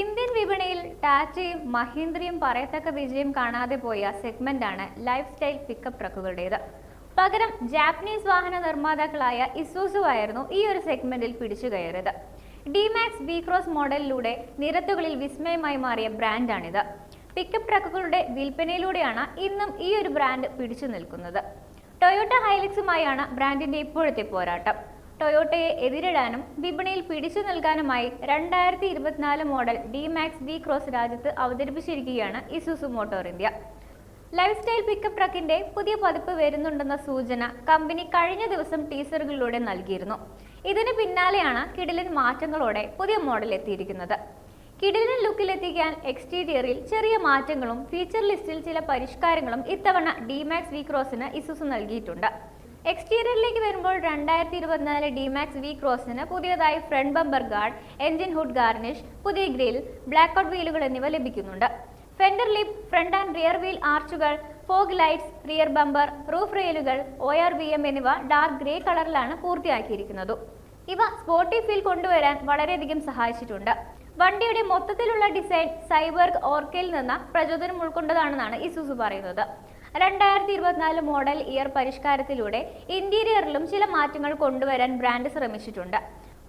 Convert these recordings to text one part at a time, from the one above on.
Indian വിപണിയിൽ ടാറ്റയും മഹീന്ദ്രയും പറയത്തക്ക വിജയം കാണാതെ പോയ സെഗ്മെന്റാണ് ലൈഫ് സ്റ്റൈൽ പിക്കപ്പ് ട്രക്കുകളുടേത്. പകരം ജാപ്പനീസ് വാഹന നിർമ്മാതാക്കളായ ഇസൂസു ഈ ഒരു സെഗ്മെന്റിൽ പിടിച്ചു കയറിയത്. ഡിമാക്സ് വി ക്രോസ് മോഡലിലൂടെ നിരത്തുകളിൽ വിസ്മയമായി മാറിയ ബ്രാൻഡാണിത്. പിക്കപ്പ് ട്രക്കുകളുടെ വിൽപ്പനയിലൂടെയാണ് ഇന്നും ഈ ഒരു ബ്രാൻഡ് പിടിച്ചു നിൽക്കുന്നത്. ടൊയോട്ട ഹൈലക്സുമായാണ് ബ്രാൻഡിന്റെ ഇപ്പോഴത്തെ പോരാട്ടം. ടൊയോട്ടയെ എതിരിടാനും വിപണിയിൽ പിടിച്ചു നൽകാനുമായി രണ്ടായിരത്തി ഇരുപത്തിനാല് model D Max D cross രാജ്യത്ത് അവതരിപ്പിച്ചിരിക്കുകയാണ് Isuzu Motor India. Lifestyle pickup ട്രക്കിന്റെ പുതിയ പതിപ്പ് വരുന്നുണ്ടെന്ന സൂചന കമ്പനി കഴിഞ്ഞ ദിവസം ടീസറുകളിലൂടെ നൽകിയിരുന്നു. ഇതിന് പിന്നാലെയാണ് കിടിലൻ മാറ്റങ്ങളോടെ പുതിയ മോഡൽ എത്തിയിരിക്കുന്നത്. കിടിലൻ ലുക്കിലെത്തിക്കാൻ എക്സ്റ്റീരിയറിൽ ചെറിയ മാറ്റങ്ങളും ഫീച്ചർ ലിസ്റ്റിൽ ചില പരിഷ്കാരങ്ങളും ഇത്തവണ ഡിമാക്സ് വി ക്രോസിന് ഇസുസു നൽകിയിട്ടുണ്ട്. എക്സ്റ്റീരിയറിലേക്ക് വരുമ്പോൾ രണ്ടായിരത്തി ഇരുപത്തിനാല് ഡിമാക്സ് വി ക്രോസിന് പുതിയതായി front bumper guard engine hood garnish പുതിയ ഗ്രിൽ ബ്ലാക്ക് ഔട്ട് വീലുകൾ എന്നിവ ലഭിക്കുന്നുണ്ട്. Fender lip front and rear wheel ആർച്ചുകൾ fog lights rear bumper roof റെയിലുകൾ O R V M എന്നിവ ഡാർക്ക് ഗ്രേ കളറിലാണ് പൂർത്തിയാക്കിയിരിക്കുന്നത്. ഇവ സ്പോർട്ടി ഫീൽ കൊണ്ടുവരാൻ വളരെയധികം സഹായിച്ചിട്ടുണ്ട്. വണ്ടിയുടെ മൊത്തത്തിലുള്ള ഡിസൈൻ സൈബർഗ് ഓർക്കയിൽ നിന്ന് പ്രചോദനം ഉൾക്കൊണ്ടതാണെന്നാണ് ഇസുസു പറയുന്നത്. രണ്ടായിരത്തി ഇരുപത്തിനാല് മോഡൽ ഇയർ പരിഷ്കാരത്തിലൂടെ ഇന്റീരിയറിലും ചില മാറ്റങ്ങൾ കൊണ്ടുവരാൻ ബ്രാൻഡ് ശ്രമിച്ചിട്ടുണ്ട്.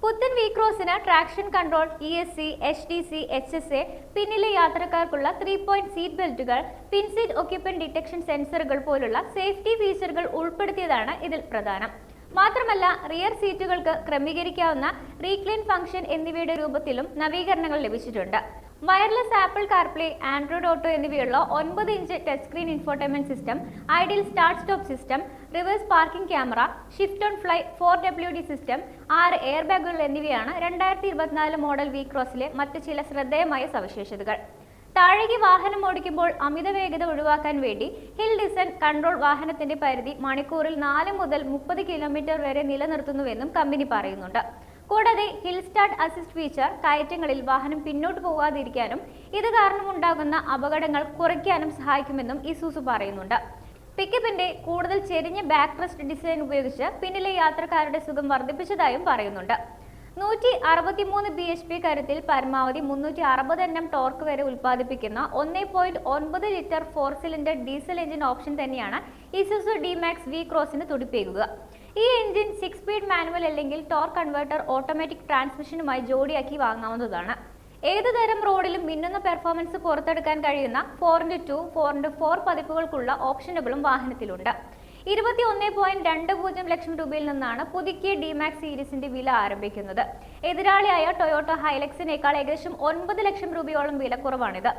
പുത്തൻ V ക്രോസിന് traction control E S C H D C H S A പിന്നിലെ യാത്രക്കാർക്കുള്ള ത്രീ പോയിന്റ് സീറ്റ് ബെൽറ്റുകൾ പിൻസീറ്റ് ഒക്യുപ്പൻ ഡിറ്റക്ഷൻ സെൻസറുകൾ പോലുള്ള സേഫ്റ്റി ഫീച്ചറുകൾ ഉൾപ്പെടുത്തിയതാണ് ഇതിൽ പ്രധാനം. മാത്രമല്ല റിയർ സീറ്റുകൾക്ക് ക്രമീകരിക്കാവുന്ന റീക്ലൈൻ ഫംഗ്ഷൻ എന്നിവയുടെ രൂപത്തിലും നവീകരണങ്ങൾ ലഭിച്ചിട്ടുണ്ട്. Wireless Apple CarPlay Android Auto എന്നിവയുള്ള ഒൻപത് inch touch screen infotainment system ideal start stop system reverse parking camera shift on fly four W D system ആറ് എയർ ബാഗുകൾ എന്നിവയാണ് രണ്ടായിരത്തി ഇരുപത്തിനാല് മോഡൽ വി ക്രോസിലെ മറ്റ് ചില ശ്രദ്ധേയമായ സവിശേഷതകൾ. താഴേക്ക് വാഹനം ഓടിക്കുമ്പോൾ അമിത വേഗത ഒഴിവാക്കാൻ വേണ്ടി ഹിൽ ഡിസൺ കൺട്രോൾ വാഹനത്തിന്റെ പരിധി മണിക്കൂറിൽ നാല് മുതൽ മുപ്പത് കിലോമീറ്റർ വരെ നിലനിർത്തുന്നുവെന്നും കമ്പനി പറയുന്നുണ്ട്. കൂടാതെ ഹിൽ സ്റ്റാർട്ട് അസിസ്റ്റ് ഫീച്ചർ കയറ്റങ്ങളിൽ വാഹനം പിന്നോട്ട് പോകാതിരിക്കാനും ഇത് കാരണമുണ്ടാകുന്ന അപകടങ്ങൾ കുറയ്ക്കാനും സഹായിക്കുമെന്നും ഇസൂസു പറയുന്നുണ്ട്. പിക്കപ്പിന്റെ കൂടുതൽ ചെരിഞ്ഞ ബാക്ക് റെസ്റ്റ് ഡിസൈൻ ഉപയോഗിച്ച് പിന്നിലെ യാത്രക്കാരുടെ സുഖം വർദ്ധിപ്പിച്ചതായും പറയുന്നുണ്ട്. നൂറ്റി അറുപത്തിമൂന്ന് ബി എച്ച് പി കരുത്തിൽ പരമാവധി മുന്നൂറ്റി അറുപത് എണ്ണം ടോർക്ക് വരെ ഉൽപ്പാദിപ്പിക്കുന്ന ഒന്നേ പോയിന്റ് ഒൻപത് litre four cylinder diesel engine option തന്നെയാണ് ഇസുസു ഡി മാക്സ് വി ക്രോസിന് തുടിപ്പേകുക. ഈ എഞ്ചിൻ സിക്സ് സ്പീഡ് മാനുവൽ അല്ലെങ്കിൽ ടോർ കൺവേർട്ടർ ഓട്ടോമാറ്റിക് ട്രാൻസ്മിഷനുമായി ജോഡിയാക്കി വാങ്ങാവുന്നതാണ്. ഏത് തരം റോഡിലും മിന്നുന്ന പെർഫോമൻസ് പുറത്തെടുക്കാൻ കഴിയുന്ന four into two four into four പതിപ്പുകൾക്കുള്ള ഓപ്ഷനുകളും വാഹനത്തിലുണ്ട്. ഇരുപത്തി ഒന്ന് പോയിന്റ് രണ്ട് പൂജ്യം ലക്ഷം രൂപയിൽ നിന്നാണ് പുതുക്കിയ ഡിമാക്സ് സീരീസിന്റെ വില ആരംഭിക്കുന്നത്. എതിരാളിയായ ടൊയോട്ട ഹൈലക്സിനേക്കാൾ ഏകദേശം ഒൻപത് ലക്ഷം രൂപയോളം വില കുറവാണിത്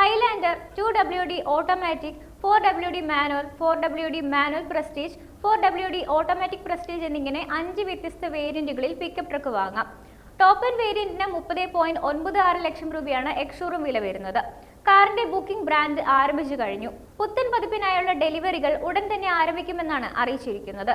Hilander two W D automatic four W D manual four W D manual prestige four W D automatic prestige എന്നിങ്ങനെ അഞ്ച് വ്യത്യസ്ത വേരിയന്റുകളിൽ പിക്കപ്പ് ട്രക്ക് വാങ്ങാം. ടോപ്പ് എൻ വേരിയന്റിന് മുപ്പത് പോയിന്റ് ഒൻപത് ആറ് ലക്ഷം രൂപയാണ് എക്സ്ഷോറൂം വില വരുന്നത്. കാറിന്റെ ബുക്കിംഗ് ബ്രാൻഡ് ആരംഭിച്ചു കഴിഞ്ഞു. പുത്തൻ പതിപ്പിനായുള്ള ഡെലിവറികൾ ഉടൻ തന്നെ ആരംഭിക്കുമെന്നാണ് അറിയിച്ചിരിക്കുന്നത്.